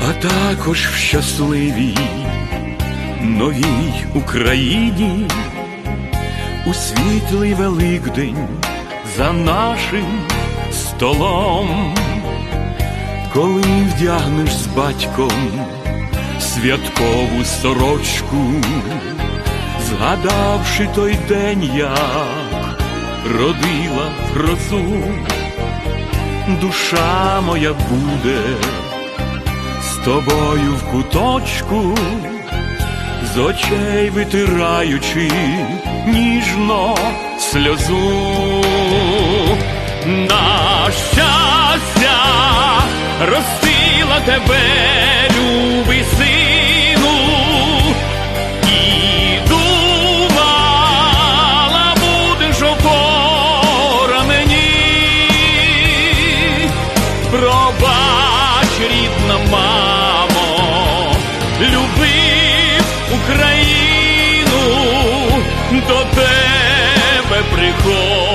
а також в щасливій новій Україні, у світлий Великдень за нашим столом, коли вдягнеш з батьком святкову сорочку, згадавши той день, як родила грозу, душа моя буде тобою в куточку, з очей витираючи ніжно сльозу. На щастя ростила тебе, любий сину, і думала, будеш опора мені. Пробач, рідна мамо, любив Україну, до тебе приходить